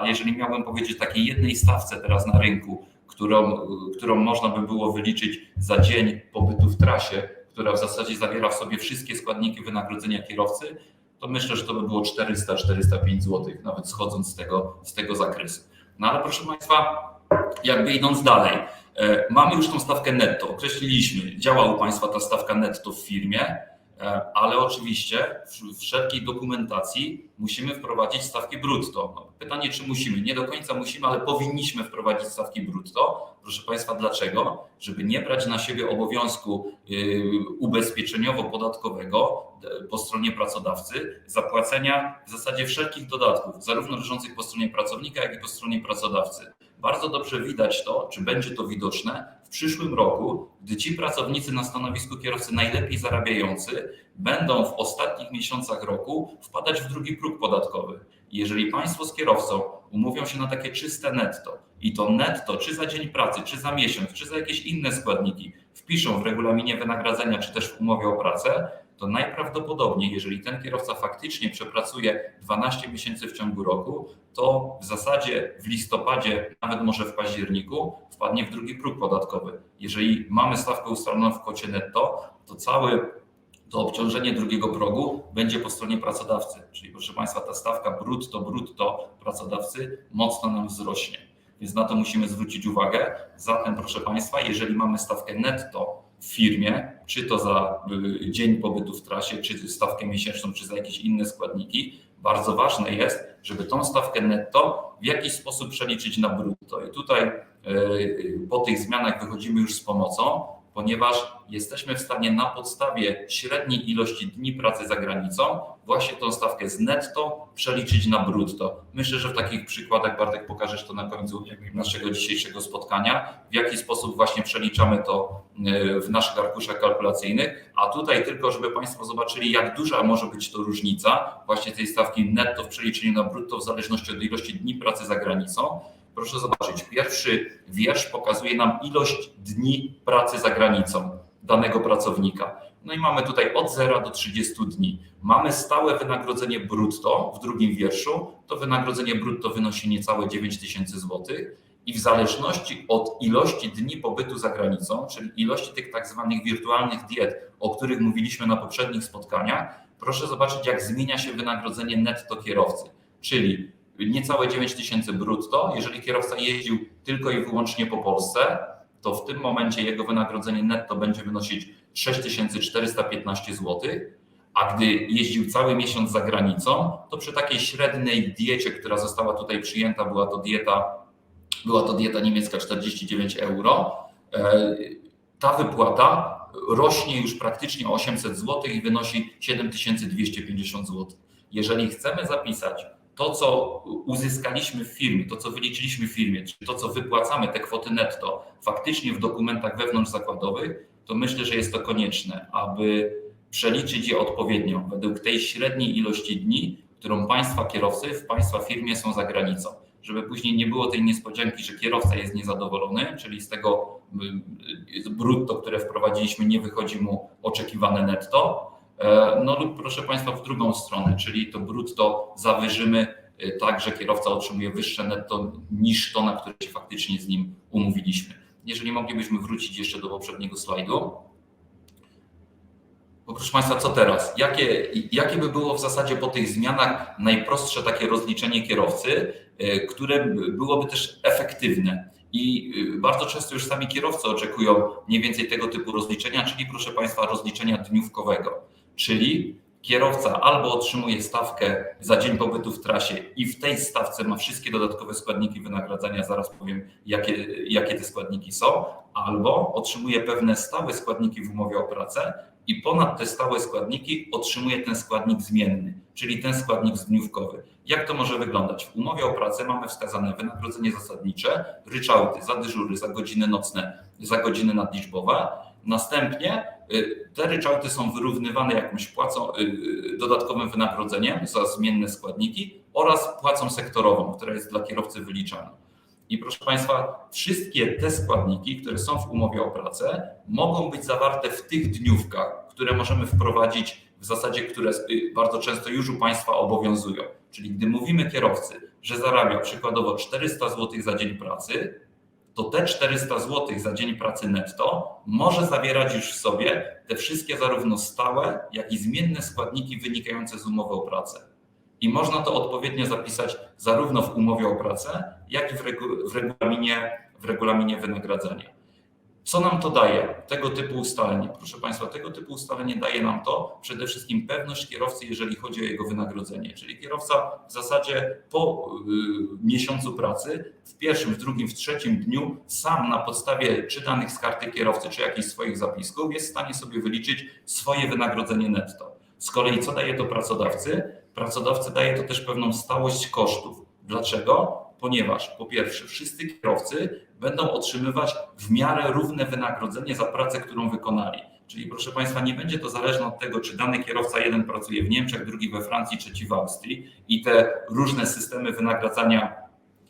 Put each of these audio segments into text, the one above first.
ale jeżeli miałbym powiedzieć takiej jednej stawce teraz na rynku, którą, którą można by było wyliczyć za dzień pobytu w trasie, która w zasadzie zawiera w sobie wszystkie składniki wynagrodzenia kierowcy, to myślę, że to by było 400-405 zł, nawet schodząc z tego, z tego zakresu. No ale proszę Państwa, jakby idąc dalej, e, mamy już tą stawkę netto, określiliśmy, działa u Państwa ta stawka netto w firmie, ale oczywiście w wszelkiej dokumentacji musimy wprowadzić stawki brutto. No, pytanie, czy musimy? Nie do końca musimy, ale powinniśmy wprowadzić stawki brutto. Proszę Państwa, dlaczego? Żeby nie brać na siebie obowiązku y, ubezpieczeniowo-podatkowego po stronie pracodawcy zapłacenia w zasadzie wszelkich dodatków, zarówno leżących po stronie pracownika, jak i po stronie pracodawcy. Bardzo dobrze widać to, czy będzie to widoczne w przyszłym roku, gdy ci pracownicy na stanowisku kierowcy najlepiej zarabiający będą w ostatnich miesiącach roku wpadać w drugi próg podatkowy. Jeżeli Państwo z kierowcą umówią się na takie czyste netto i to netto, czy za dzień pracy, czy za miesiąc, czy za jakieś inne składniki, wpiszą w regulaminie wynagradzania, czy też w umowie o pracę, to najprawdopodobniej, jeżeli ten kierowca faktycznie przepracuje 12 miesięcy w ciągu roku, to w zasadzie w listopadzie, nawet może w październiku, wpadnie w drugi próg podatkowy. Jeżeli mamy stawkę ustaloną w kwocie netto, to cały to obciążenie drugiego progu będzie po stronie pracodawcy. Czyli proszę Państwa, ta stawka brutto, brutto pracodawcy mocno nam wzrośnie. Więc na to musimy zwrócić uwagę. Zatem, proszę Państwa, jeżeli mamy stawkę netto w firmie, czy to za y, dzień pobytu w trasie, czy stawkę miesięczną, czy za jakieś inne składniki, bardzo ważne jest, żeby tą stawkę netto w jakiś sposób przeliczyć na brutto. I tutaj y, y, po tych zmianach wychodzimy już z pomocą, ponieważ jesteśmy w stanie na podstawie średniej ilości dni pracy za granicą właśnie tą stawkę z netto przeliczyć na brutto. Myślę, że w takich przykładach, Bartek, pokażesz to na końcu naszego dzisiejszego spotkania, w jaki sposób właśnie przeliczamy to e, w naszych arkuszach kalkulacyjnych, a tutaj tylko, żeby Państwo zobaczyli, jak duża może być to różnica właśnie tej stawki netto w przeliczeniu na brutto w zależności od ilości dni pracy za granicą, Proszę zobaczyć, pierwszy wiersz pokazuje nam ilość dni pracy za granicą danego pracownika. No i mamy tutaj od 0 do 30 dni. Mamy stałe wynagrodzenie brutto w drugim wierszu. To wynagrodzenie brutto wynosi niecałe 9 tysięcy złotych i w zależności od ilości dni pobytu za granicą, czyli ilości tych tak zwanych wirtualnych diet, o których mówiliśmy na poprzednich spotkaniach, proszę zobaczyć, jak zmienia się wynagrodzenie netto kierowcy. Czyli niecałe 9 tysięcy brutto. Jeżeli kierowca jeździł tylko i wyłącznie po Polsce, to w tym momencie jego wynagrodzenie netto będzie wynosić 6415 zł, a gdy jeździł cały miesiąc za granicą, to przy takiej średniej diecie, która została tutaj przyjęta, była to dieta, była to dieta niemiecka 49 euro, e, ta wypłata rośnie już praktycznie o 800 zł i wynosi 7250 zł. Jeżeli chcemy zapisać to, co uzyskaliśmy w firmie, to, co wyliczyliśmy w firmie, czy to, co wypłacamy, te kwoty netto, faktycznie w dokumentach wewnątrzzakładowych, to myślę, że jest to konieczne, aby przeliczyć je odpowiednio według tej średniej ilości dni, którą Państwa kierowcy w Państwa firmie są za granicą. Żeby później nie było tej niespodzianki, że kierowca jest niezadowolony, czyli z tego y, brutto, które wprowadziliśmy, nie wychodzi mu oczekiwane netto, no lub proszę Państwa w drugą stronę, czyli to brutto zawyżymy e, tak, że kierowca otrzymuje wyższe netto niż to, na które się faktycznie z nim umówiliśmy. Jeżeli moglibyśmy wrócić jeszcze do poprzedniego slajdu. Bo proszę Państwa, co teraz? Jakie, jakie by było w zasadzie po tych zmianach najprostsze takie rozliczenie kierowcy, e, które byłoby też efektywne? I bardzo często już sami kierowcy oczekują mniej więcej tego typu rozliczenia, czyli proszę Państwa, rozliczenia dniówkowego czyli kierowca albo otrzymuje stawkę za dzień pobytu w trasie i w tej stawce ma wszystkie dodatkowe składniki wynagradzania, zaraz powiem, jakie, jakie te składniki są, albo otrzymuje pewne stałe składniki w umowie o pracę i ponad te stałe składniki otrzymuje ten składnik zmienny, czyli ten składnik dniówkowy. Jak to może wyglądać? W umowie o pracę mamy wskazane wynagrodzenie zasadnicze, ryczałty za dyżury, za godziny nocne, za godziny nadliczbowe. Następnie te ryczałty są wyrównywane jakimś płacą, y, y, dodatkowym wynagrodzeniem za zmienne składniki oraz płacą sektorową, która jest dla kierowcy wyliczana. I proszę Państwa, wszystkie te składniki, które są w umowie o pracę, mogą być zawarte w tych dniówkach, które możemy wprowadzić w zasadzie, które bardzo często już u Państwa obowiązują. Czyli gdy mówimy kierowcy, że zarabia przykładowo 400 zł za dzień pracy, to te 400 zł za dzień pracy netto może zawierać już w sobie te wszystkie zarówno stałe, jak i zmienne składniki wynikające z umowy o pracę. I można to odpowiednio zapisać zarówno w umowie o pracę, jak i w, regu w, regulaminie, w regulaminie wynagradzania. Co nam to daje, tego typu ustalenie? Proszę Państwa, tego typu ustalenie daje nam to przede wszystkim pewność kierowcy, jeżeli chodzi o jego wynagrodzenie. Czyli kierowca w zasadzie po y, miesiącu pracy, w pierwszym, w drugim, w trzecim dniu, sam na podstawie czy danych z karty kierowcy, czy jakichś swoich zapisków, jest w stanie sobie wyliczyć swoje wynagrodzenie netto. Z kolei co daje to pracodawcy? Pracodawcy daje to też pewną stałość kosztów. Dlaczego? Ponieważ po pierwsze, wszyscy kierowcy będą otrzymywać w miarę równe wynagrodzenie za pracę, którą wykonali. Czyli proszę Państwa, nie będzie to zależne od tego, czy dany kierowca jeden pracuje w Niemczech, drugi we Francji, trzeci w Austrii i te różne systemy wynagradzania,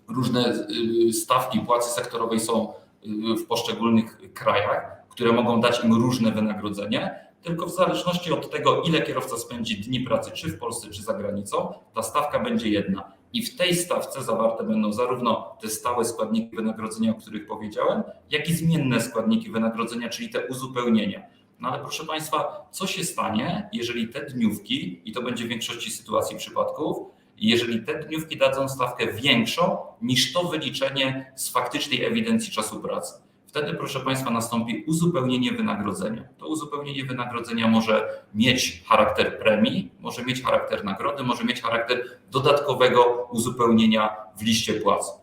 różne y, stawki płacy sektorowej są y, w poszczególnych krajach, które mogą dać im różne wynagrodzenie, tylko w zależności od tego, ile kierowca spędzi dni pracy, czy w Polsce, czy za granicą, ta stawka będzie jedna. I w tej stawce zawarte będą zarówno te stałe składniki wynagrodzenia, o których powiedziałem, jak i zmienne składniki wynagrodzenia, czyli te uzupełnienia. No ale proszę Państwa, co się stanie, jeżeli te dniówki, i to będzie w większości sytuacji przypadków, jeżeli te dniówki dadzą stawkę większą niż to wyliczenie z faktycznej ewidencji czasu pracy? Wtedy, proszę Państwa, nastąpi uzupełnienie wynagrodzenia. To uzupełnienie wynagrodzenia może mieć charakter premii, może mieć charakter nagrody, może mieć charakter dodatkowego uzupełnienia w liście płac.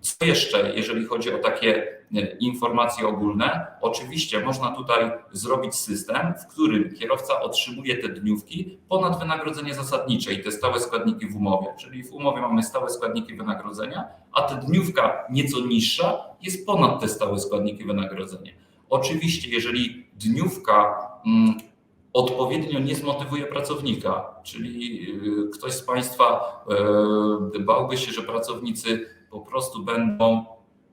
Co jeszcze, jeżeli chodzi o takie e, informacje ogólne? Oczywiście można tutaj zrobić system, w którym kierowca otrzymuje te dniówki ponad wynagrodzenie zasadnicze i te stałe składniki w umowie. Czyli w umowie mamy stałe składniki wynagrodzenia, a ta dniówka nieco niższa jest ponad te stałe składniki wynagrodzenia. Oczywiście, jeżeli dniówka mm, odpowiednio nie zmotywuje pracownika, czyli e, ktoś z Państwa e, bałby się, że pracownicy po prostu będą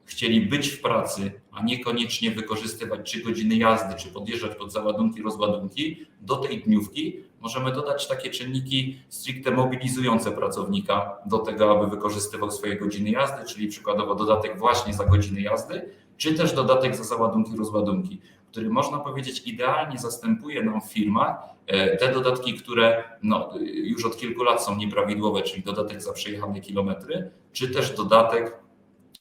chcieli być w pracy, a niekoniecznie wykorzystywać czy godziny jazdy, czy podjeżdżać pod załadunki, rozładunki, do tej dniówki możemy dodać takie czynniki stricte mobilizujące pracownika do tego, aby wykorzystywał swoje godziny jazdy, czyli przykładowo dodatek właśnie za godziny jazdy, czy też dodatek za załadunki, rozładunki, który można powiedzieć idealnie zastępuje nam w firmach e, te dodatki, które no, już od kilku lat są nieprawidłowe, czyli dodatek za przejechane kilometry, czy też dodatek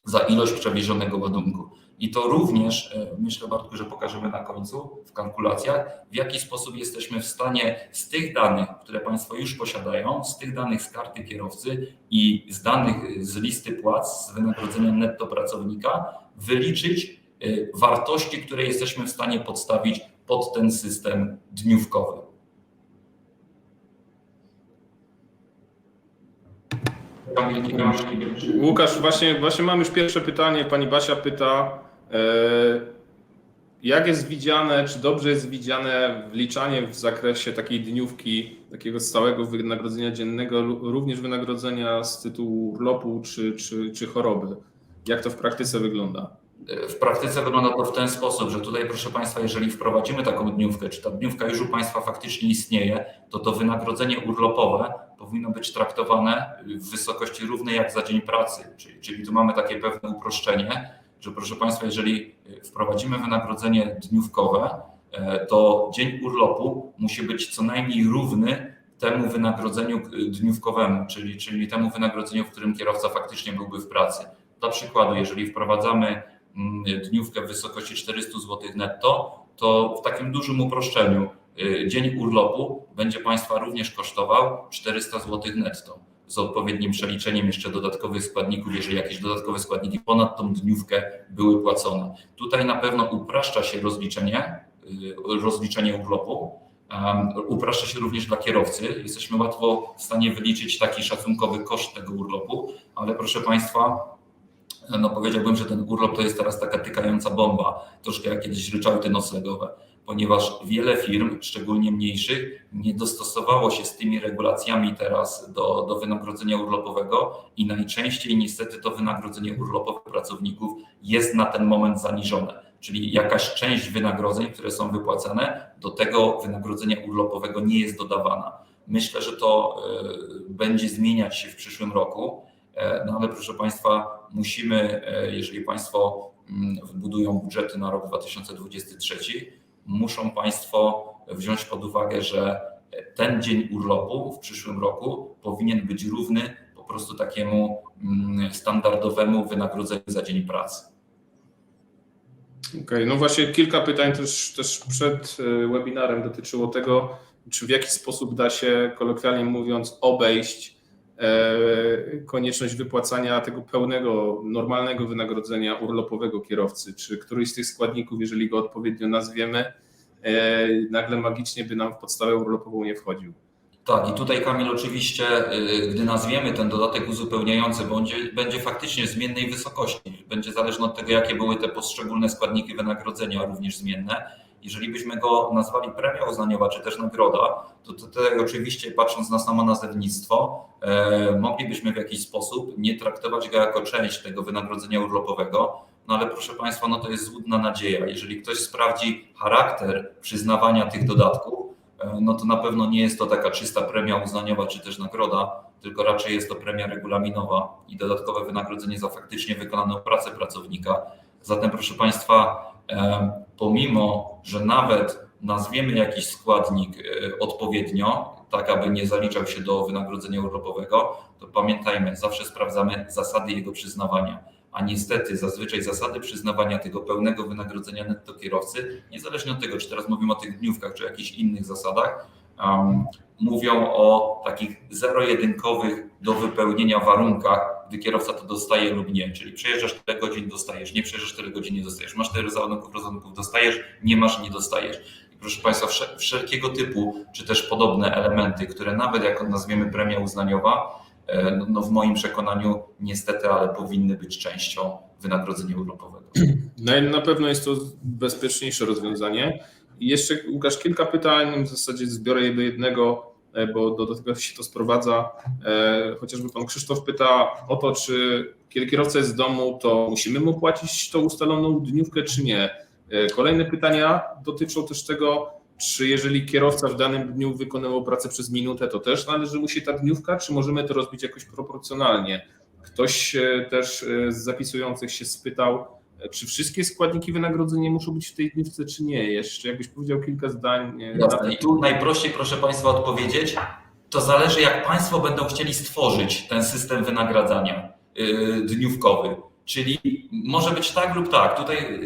za ilość przewiezionego ładunku. I to również, e, myślę Bartku, że pokażemy na końcu w kalkulacjach, w jaki sposób jesteśmy w stanie z tych danych, które Państwo już posiadają, z tych danych z karty kierowcy i z danych z listy płac, z wynagrodzenia netto pracownika, wyliczyć wartości, które jesteśmy w stanie podstawić pod ten system dniówkowy. Łukasz, właśnie, właśnie mam już pierwsze pytanie. Pani Basia pyta, e, jak jest widziane, czy dobrze jest widziane wliczanie w zakresie takiej dniówki, takiego stałego wynagrodzenia dziennego, również wynagrodzenia z tytułu urlopu czy, czy, czy choroby? Jak to w praktyce wygląda? W praktyce wygląda to w ten sposób, że tutaj, proszę Państwa, jeżeli wprowadzimy taką dniówkę, czy ta dniówka już u Państwa faktycznie istnieje, to to wynagrodzenie urlopowe powinno być traktowane w wysokości równej jak za dzień pracy. Czyli, czyli tu mamy takie pewne uproszczenie, że proszę Państwa, jeżeli wprowadzimy wynagrodzenie dniówkowe, e, to dzień urlopu musi być co najmniej równy temu wynagrodzeniu dniówkowemu, czyli, czyli temu wynagrodzeniu, w którym kierowca faktycznie byłby w pracy. Dla przykładu, jeżeli wprowadzamy dniówkę w wysokości 400 zł netto, to w takim dużym uproszczeniu y, dzień urlopu będzie Państwa również kosztował 400 zł netto z odpowiednim przeliczeniem jeszcze dodatkowych składników, jeżeli jakieś dodatkowe składniki ponad tą dniówkę były płacone. Tutaj na pewno upraszcza się rozliczenie, y, rozliczenie urlopu, upraszcza się również dla kierowcy. Jesteśmy łatwo w stanie wyliczyć taki szacunkowy koszt tego urlopu, ale proszę Państwa, no powiedziałbym, że ten urlop to jest teraz taka tykająca bomba, troszkę jak kiedyś ryczałty noclegowe, ponieważ wiele firm, szczególnie mniejszych, nie dostosowało się z tymi regulacjami teraz do, do wynagrodzenia urlopowego i najczęściej niestety to wynagrodzenie urlopowe pracowników jest na ten moment zaniżone. Czyli jakaś część wynagrodzeń, które są wypłacane, do tego wynagrodzenia urlopowego nie jest dodawana. Myślę, że to e, będzie zmieniać się w przyszłym roku. E, No ale proszę Państwa, musimy, e, jeżeli Państwo mm, budują budżety na rok 2023, muszą Państwo wziąć pod uwagę, że ten dzień urlopu w przyszłym roku powinien być równy po prostu takiemu mm, standardowemu wynagrodzeniu za dzień pracy. Okej, no właśnie kilka pytań też, też przed e, webinarem dotyczyło tego, czy w jaki sposób da się, kolokwialnie mówiąc, obejść konieczność wypłacania tego pełnego, normalnego wynagrodzenia urlopowego kierowcy, czy któryś z tych składników, jeżeli go odpowiednio nazwiemy, e, nagle magicznie by nam w podstawę urlopową nie wchodził. Tak, i tutaj Kamil oczywiście, y, gdy nazwiemy ten dodatek uzupełniający, będzie, będzie faktycznie zmiennej wysokości. Będzie zależny od tego, jakie były te poszczególne składniki wynagrodzenia, również zmienne. Jeżeli byśmy go nazwali premia uznaniowa, czy też nagroda, to tutaj oczywiście patrząc na samo nazewnictwo, e, moglibyśmy w jakiś sposób nie traktować go jako część tego wynagrodzenia urlopowego. No ale proszę Państwa, no to jest złudna nadzieja. Jeżeli ktoś sprawdzi charakter przyznawania tych dodatków, e, no to na pewno nie jest to taka czysta premia uznaniowa czy też nagroda, tylko raczej jest to premia regulaminowa i dodatkowe wynagrodzenie za faktycznie wykonaną pracę pracownika. Zatem, proszę Państwa, pomimo, że nawet nazwiemy jakiś składnik e, odpowiednio, tak aby nie zaliczał się do wynagrodzenia urlopowego, to pamiętajmy, zawsze sprawdzamy zasady jego przyznawania. A niestety zazwyczaj zasady przyznawania tego pełnego wynagrodzenia netto kierowcy, niezależnie od tego, czy teraz mówimy o tych dniówkach, czy jakichś innych zasadach, um, mówią o takich zero-jedynkowych do wypełnienia warunkach, gdy kierowca to dostaje lub nie. Czyli przejeżdżasz tyle godzin, dostajesz, nie przejeżdżasz tyle godzin, nie dostajesz. Masz tyle załadunków, rozładunków, dostajesz, nie masz, nie dostajesz. I proszę Państwa, wszel- wszelkiego typu, czy też podobne elementy, które nawet jak nazwiemy premia uznaniowa, e, no, no w moim przekonaniu niestety, ale powinny być częścią wynagrodzenia urlopowego. Na, na pewno jest to bezpieczniejsze rozwiązanie. Jeszcze, Łukasz, kilka pytań, w zasadzie zbiorę je do jednego, e, bo do, tego się to sprowadza. E, chociażby pan Krzysztof pyta o to, czy kiedy kierowca jest w domu, to musimy mu płacić tą ustaloną dniówkę, czy nie. E, kolejne pytania dotyczą też tego, czy jeżeli kierowca w danym dniu wykonywał pracę przez minutę, to też należy mu się ta dniówka, czy możemy to rozbić jakoś proporcjonalnie? Ktoś też z zapisujących się spytał, czy wszystkie składniki wynagrodzenia muszą być w tej dniówce, czy nie? Jeszcze jakbyś powiedział kilka zdań. e, na ten I tu najprościej, proszę Państwa, odpowiedzieć, to zależy, jak Państwo będą chcieli stworzyć ten system wynagradzania yy, dniówkowy. Czyli może być tak lub tak. Tutaj,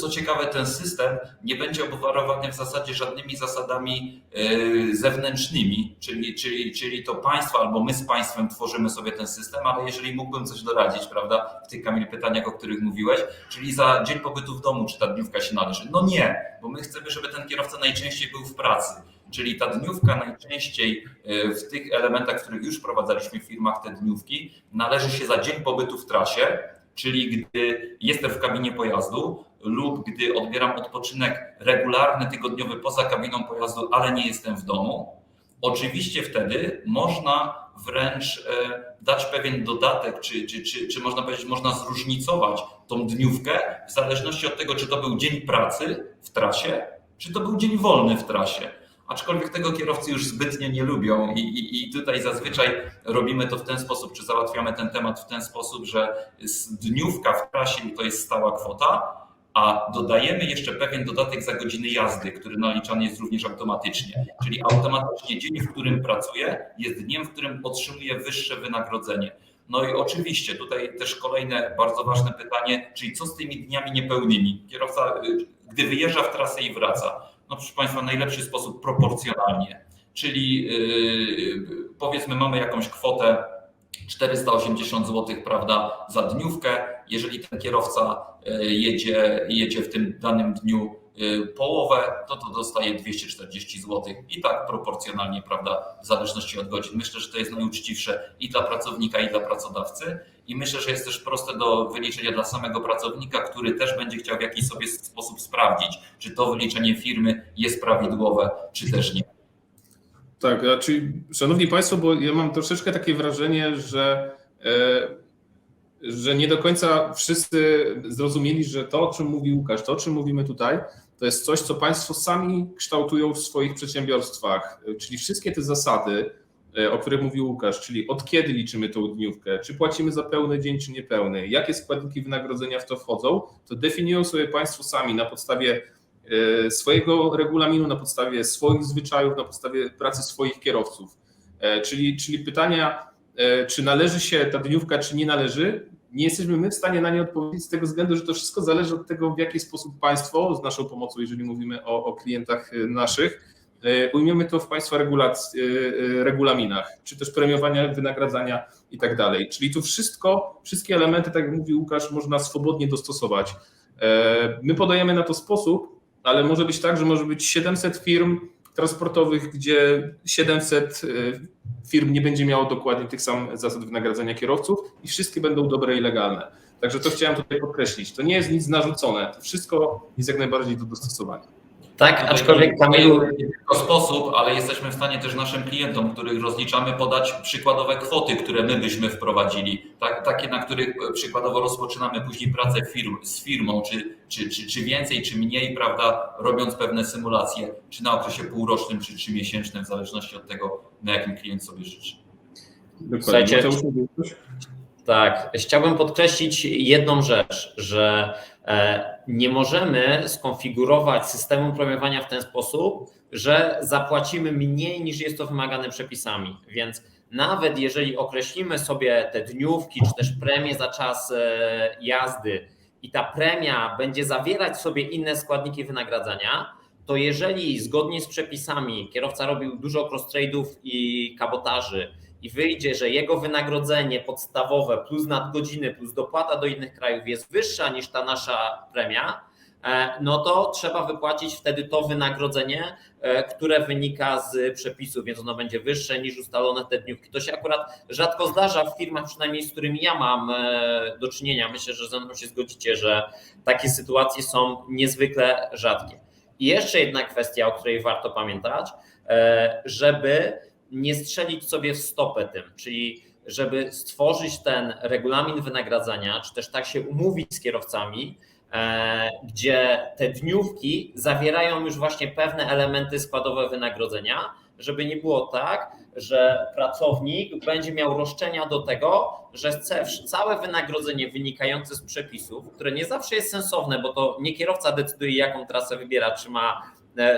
co- ciekawe, ten system nie będzie obwarowany w zasadzie żadnymi zasadami yy, zewnętrznymi, czyli, czyli, czyli to państwo albo my z państwem tworzymy sobie ten system, ale jeżeli mógłbym coś doradzić, prawda, w tych Kamil pytaniach, o których mówiłeś, czyli za dzień pobytu w domu, czy ta dniówka się należy? No nie, bo my chcemy, żeby ten kierowca najczęściej był w pracy. Czyli ta dniówka najczęściej e, w tych elementach, w których już wprowadzaliśmy w firmach te dniówki, należy się za dzień pobytu w trasie, czyli gdy jestem w kabinie pojazdu lub gdy odbieram odpoczynek regularny, tygodniowy poza kabiną pojazdu, ale nie jestem w domu. Oczywiście wtedy można wręcz e, dać pewien dodatek, czy, czy, czy, czy można powiedzieć, można zróżnicować tą dniówkę w zależności od tego, czy to był dzień pracy w trasie, czy to był dzień wolny w trasie. Aczkolwiek tego kierowcy już zbytnio nie lubią i, i, i tutaj zazwyczaj robimy to w ten sposób, czy załatwiamy ten temat w ten sposób, że dniówka w trasie to jest stała kwota, a dodajemy jeszcze pewien dodatek za godziny jazdy, który naliczany jest również automatycznie. Czyli automatycznie dzień, w którym pracuję, jest dniem, w którym otrzymuję wyższe wynagrodzenie. No i oczywiście tutaj też kolejne bardzo ważne pytanie, czyli co z tymi dniami niepełnymi? Kierowca, y, gdy wyjeżdża w trasę i wraca, no proszę Państwa, najlepszy sposób proporcjonalnie. Czyli yy, powiedzmy, mamy jakąś kwotę 480 zł, prawda, za dniówkę. Jeżeli ten kierowca yy, jedzie, jedzie w tym danym dniu yy, połowę, to to dostaje 240 zł i tak proporcjonalnie, prawda, w zależności od godzin. Myślę, że to jest najuczciwsze i dla pracownika, i dla pracodawcy. I myślę, że jest też proste do wyliczenia dla samego pracownika, który też będzie chciał w jakiś sobie sposób sprawdzić, czy to wyliczenie firmy jest prawidłowe, czy też nie. Tak, znaczy, szanowni Państwo, bo ja mam troszeczkę takie wrażenie, że, e, że nie do końca wszyscy zrozumieli, że to, o czym mówi Łukasz, to, o czym mówimy tutaj, to jest coś, co Państwo sami kształtują w swoich przedsiębiorstwach, czyli wszystkie te zasady, o których mówił Łukasz, czyli od kiedy liczymy tą dniówkę, czy płacimy za pełny dzień, czy niepełny, jakie składniki wynagrodzenia w to wchodzą, to definiują sobie Państwo sami na podstawie e, swojego regulaminu, na podstawie swoich zwyczajów, na podstawie pracy swoich kierowców. E, Czyli, czyli pytania, e, czy należy się ta dniówka, czy nie należy, nie jesteśmy my w stanie na nie odpowiedzieć z tego względu, że to wszystko zależy od tego, w jaki sposób Państwo z naszą pomocą, jeżeli mówimy o, o klientach e, naszych, e, ujmiemy to w Państwa e, e, regulaminach, czy też premiowania, wynagradzania i tak dalej. Czyli tu wszystko, wszystkie elementy, tak jak mówił Łukasz, można swobodnie dostosować. E, My podajemy na to sposób, ale może być tak, że może być 700 firm transportowych, gdzie 700 e, firm nie będzie miało dokładnie tych samych zasad wynagradzania kierowców i wszystkie będą dobre i legalne. Także to chciałem tutaj podkreślić. To nie jest nic narzucone. To wszystko jest jak najbardziej do dostosowania. Tak, aczkolwiek Kamilu, nie tylko sposób, ale jesteśmy w stanie też naszym klientom, których rozliczamy, podać przykładowe kwoty, które my byśmy wprowadzili. Tak, takie, na których e, przykładowo rozpoczynamy później pracę firm, z firmą, czy, czy, czy, czy więcej, czy mniej, prawda, robiąc pewne symulacje, czy na okresie półrocznym, czy trzymiesięcznym, w zależności od tego, na jakim klient sobie życzy. Dokładnie. Słuchajcie, tak, chciałbym podkreślić jedną rzecz, że nie możemy skonfigurować systemu premiowania w ten sposób, że zapłacimy mniej niż jest to wymagane przepisami. Więc nawet jeżeli określimy sobie te dniówki, czy też premię za czas e, jazdy i ta premia będzie zawierać sobie inne składniki wynagradzania, to jeżeli zgodnie z przepisami kierowca robił dużo cross-trade'ów i kabotaży i wyjdzie, że jego wynagrodzenie podstawowe plus nadgodziny plus dopłata do innych krajów jest wyższa niż ta nasza premia, e, no to trzeba wypłacić wtedy to wynagrodzenie, e, które wynika z przepisów, więc ono będzie wyższe niż ustalone te dniówki. To się akurat rzadko zdarza w firmach, przynajmniej z którymi ja mam e, do czynienia. Myślę, że ze mną się zgodzicie, że takie sytuacje są niezwykle rzadkie. I jeszcze jedna kwestia, o której warto pamiętać, żeby nie strzelić sobie w stopę tym, czyli żeby stworzyć ten regulamin wynagradzania, czy też tak się umówić z kierowcami, e, gdzie te dniówki zawierają już właśnie pewne elementy składowe wynagrodzenia, żeby nie było tak, że pracownik będzie miał roszczenia do tego, że całe wynagrodzenie wynikające z przepisów, które nie zawsze jest sensowne, bo to nie kierowca decyduje, jaką trasę wybiera, czy ma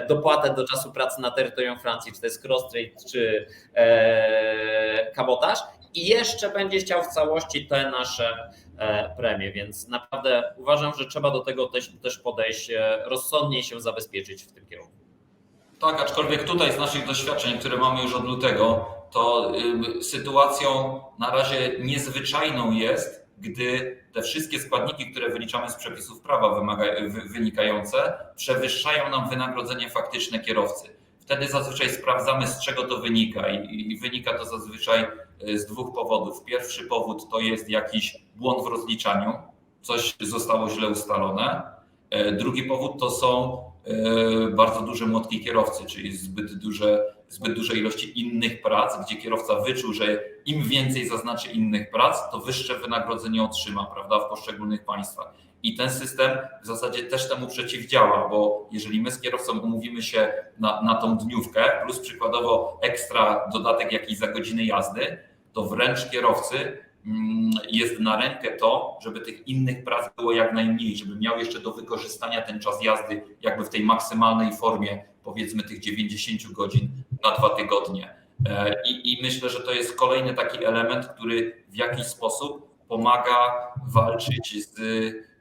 dopłatę do czasu pracy na terytorium Francji, czy to jest cross-trade, czy e, kabotaż i jeszcze będzie chciał w całości te nasze e, premie, więc naprawdę uważam, że trzeba do tego też, podejść e, rozsądnie i się zabezpieczyć w tym kierunku. Tak, aczkolwiek tutaj z naszych doświadczeń, które mamy już od lutego, to sytuacją na razie niezwyczajną jest, gdy te wszystkie składniki, które wyliczamy z przepisów prawa wynikające, przewyższają nam wynagrodzenie faktyczne kierowcy. Wtedy zazwyczaj sprawdzamy, z czego to wynika, i, i wynika to zazwyczaj y, z dwóch powodów. Pierwszy powód to jest jakiś błąd w rozliczaniu, coś zostało źle ustalone. E, Drugi powód to są e, bardzo duże młotki kierowcy, czyli zbyt duże, zbyt duże ilości innych prac, gdzie kierowca wyczuł, że im więcej zaznaczy innych prac, to wyższe wynagrodzenie otrzyma, prawda, w poszczególnych państwach. I ten system w zasadzie też temu przeciwdziała, bo jeżeli my z kierowcą umówimy się na, na tą dniówkę, plus przykładowo ekstra dodatek jakiś za godziny jazdy, to wręcz kierowcy mm, jest na rękę to, żeby tych innych prac było jak najmniej, żeby miał jeszcze do wykorzystania ten czas jazdy jakby w tej maksymalnej formie, powiedzmy tych 90 godzin na dwa tygodnie. E, I, I myślę, że to jest kolejny taki element, który w jakiś sposób pomaga walczyć z,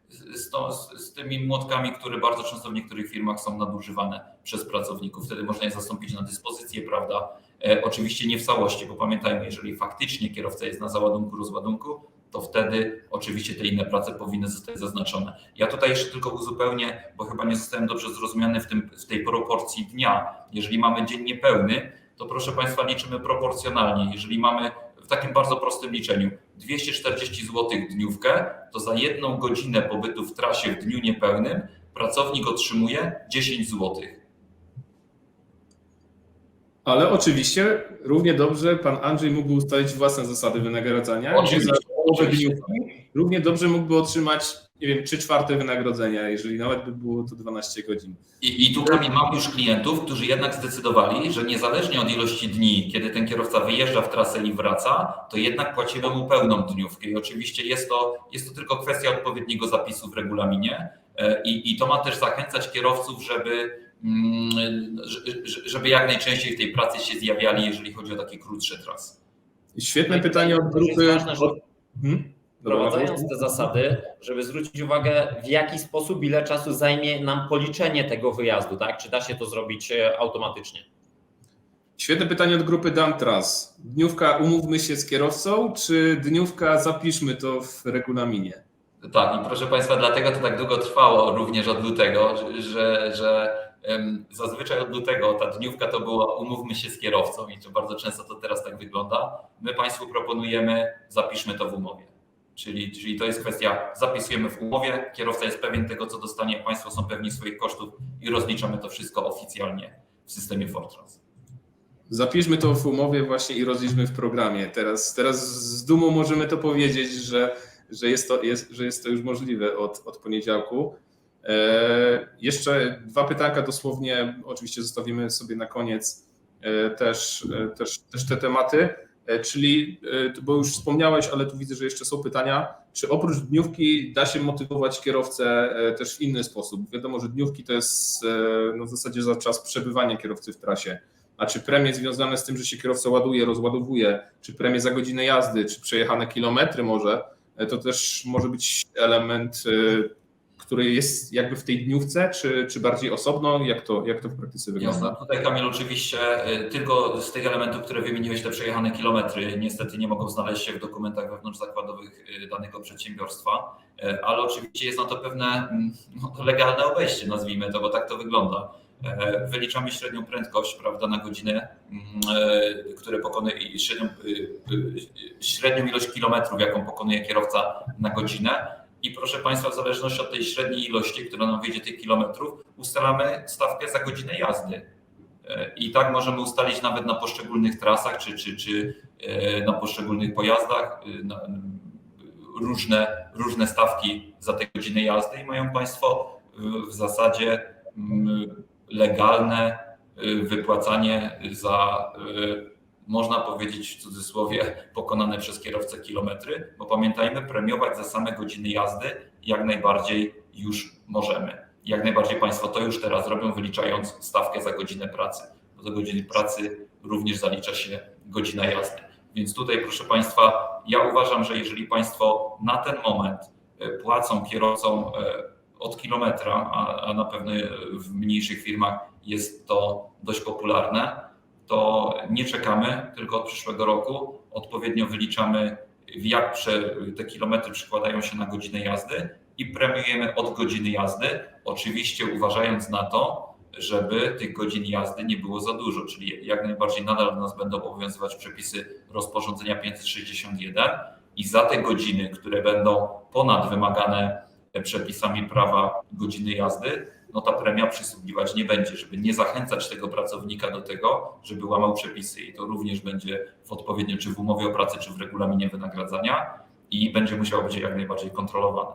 z, z, z tymi młotkami, które bardzo często w niektórych firmach są nadużywane przez pracowników. Wtedy można je zastąpić na dyspozycję, prawda? E, oczywiście nie w całości, bo pamiętajmy, jeżeli faktycznie kierowca jest na załadunku, rozładunku, to wtedy oczywiście te inne prace powinny zostać zaznaczone. Ja tutaj jeszcze tylko uzupełnię, bo chyba nie zostałem dobrze zrozumiany w, tym, w tej proporcji dnia. Jeżeli mamy dzień niepełny, to proszę Państwa liczymy proporcjonalnie. Jeżeli mamy w takim bardzo prostym liczeniu 240 zł dniówkę, to za jedną godzinę pobytu w trasie w dniu niepełnym pracownik otrzymuje 10 złotych. Ale oczywiście równie dobrze pan Andrzej mógł ustalić własne zasady wynagradzania, Oczywiście, oczywiście. równie dobrze mógłby otrzymać, nie wiem, 3 czwarte wynagrodzenia, jeżeli nawet by było to 12 godzin. I, I tu Kamil, mam już klientów, którzy jednak zdecydowali, że niezależnie od ilości dni, kiedy ten kierowca wyjeżdża w trasę i wraca, to jednak płacimy mu pełną dniówkę. I oczywiście jest to, jest to tylko kwestia odpowiedniego zapisu w regulaminie. E, I, I to ma też zachęcać kierowców, żeby, że- że- żeby jak najczęściej w tej pracy się zjawiali, jeżeli chodzi o takie krótsze trasy. Świetne No i pytanie od grupy. jest ważne, że. Dobra, Wprowadzając te zasady, żeby zwrócić uwagę, w jaki sposób, ile czasu zajmie nam policzenie tego wyjazdu, tak? Czy da się to zrobić e, automatycznie? Świetne pytanie od grupy Dantras. Dniówka umówmy się z kierowcą, czy dniówka zapiszmy to w regulaminie? Tak, i proszę Państwa, dlatego to tak długo trwało również od lutego, że, że, zazwyczaj od lutego ta dniówka to była umówmy się z kierowcą i to bardzo często to teraz tak wygląda. My Państwu proponujemy, zapiszmy to w umowie. Czyli, czyli to jest kwestia, zapisujemy w umowie, kierowca jest pewien tego, co dostanie, Państwo są pewni swoich kosztów i rozliczamy to wszystko oficjalnie w systemie Fortrans. Zapiszmy to w umowie właśnie i rozliczmy w programie. Teraz, teraz z dumą możemy to powiedzieć, że, że, jest, to, jest, że jest to już możliwe od, od poniedziałku. E, jeszcze dwa pytanka dosłownie, oczywiście zostawimy sobie na koniec e, też, e, też, też te tematy. Czyli, bo już wspomniałeś, ale tu widzę, że jeszcze są pytania, czy oprócz dniówki da się motywować kierowcę też w inny sposób? Wiadomo, że dniówki to jest no, w zasadzie za czas przebywania kierowcy w trasie. A czy premie związane z tym, że się kierowca ładuje, rozładowuje, czy premie za godzinę jazdy, czy przejechane kilometry może, to też może być element, który jest jakby w tej dniówce, czy, czy bardziej osobno? Jak to, jak to w praktyce wygląda? Jasne. Tutaj Kamil oczywiście y, tylko z tych elementów, które wymieniłeś, te przejechane kilometry, niestety nie mogą znaleźć się w dokumentach wewnątrzzakładowych y, danego przedsiębiorstwa, y, ale oczywiście jest na to pewne mm, no, legalne obejście, nazwijmy to, bo tak to wygląda. Wyliczamy średnią prędkość prawda, na godzinę, mm, które pokonuje i średnią, średnią ilość kilometrów, jaką pokonuje kierowca na godzinę. I proszę Państwa, w zależności od tej średniej ilości, która nam wyjdzie tych kilometrów, ustalamy stawkę za godzinę jazdy. E, I tak możemy ustalić nawet na poszczególnych trasach, czy, czy, czy e, na poszczególnych pojazdach e, różne, różne stawki za te godziny jazdy i mają Państwo w- zasadzie legalne wypłacanie za, można powiedzieć w cudzysłowie, pokonane przez kierowcę kilometry, bo pamiętajmy, premiować za same godziny jazdy jak najbardziej już możemy. Jak najbardziej Państwo to już teraz robią, wyliczając stawkę za godzinę pracy. Bo do godziny pracy również zalicza się godzina jazdy. Więc tutaj, proszę Państwa, ja uważam, że jeżeli Państwo na ten moment e, płacą kierowcom e, od kilometra, a, a na pewno w mniejszych firmach jest to dość popularne, to nie czekamy, tylko od przyszłego roku odpowiednio wyliczamy, jak te kilometry przekładają się na godzinę jazdy i premiujemy od godziny jazdy, oczywiście uważając na to, żeby tych godzin jazdy nie było za dużo, czyli jak najbardziej nadal nas będą obowiązywać przepisy rozporządzenia 561 i za te godziny, które będą ponad wymagane przepisami prawa godziny jazdy, no ta premia przysługiwać nie będzie, żeby nie zachęcać tego pracownika do tego, żeby łamał przepisy i to również będzie w odpowiednio czy w umowie o pracę, czy w regulaminie wynagradzania i będzie musiało być jak najbardziej kontrolowane.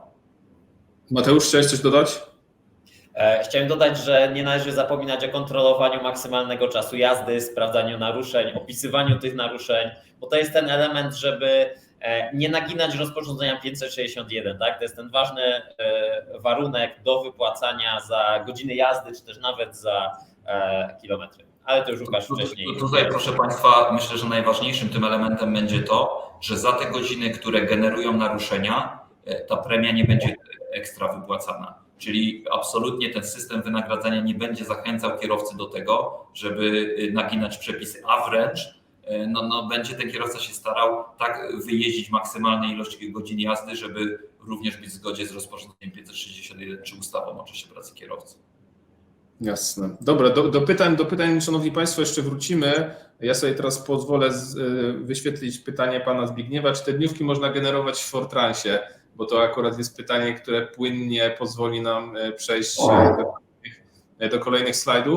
Mateusz, chciałeś coś dodać? E, Chciałem dodać, że nie należy zapominać o kontrolowaniu maksymalnego czasu jazdy, sprawdzaniu naruszeń, opisywaniu tych naruszeń, bo to jest ten element, żeby nie naginać rozporządzenia 561, tak? To jest ten ważny e, warunek do wypłacania za godziny jazdy, czy też nawet za e, kilometry. Ale to już Łukasz wcześniej. Tutaj, proszę Państwa, myślę, że najważniejszym tym elementem będzie to, że za te godziny, które generują naruszenia, e, ta premia nie będzie ekstra wypłacana. Czyli absolutnie ten system wynagradzania nie będzie zachęcał kierowcy do tego, żeby naginać przepisy, a wręcz e, no, no, będzie ten kierowca się starał tak wyjeździć maksymalnej ilości godzin jazdy, żeby również być w zgodzie z rozporządzeniem 561 czy ustawą o czasie pracy kierowcy. Jasne. Dobra, do, do, pytań, do pytań, Szanowni Państwo, jeszcze wrócimy. Ja sobie teraz pozwolę z, y, wyświetlić pytanie Pana Zbigniewa. Czy te dniówki można generować w Fortransie? Bo to akurat jest pytanie, które płynnie pozwoli nam y, przejść do, do kolejnych slajdów.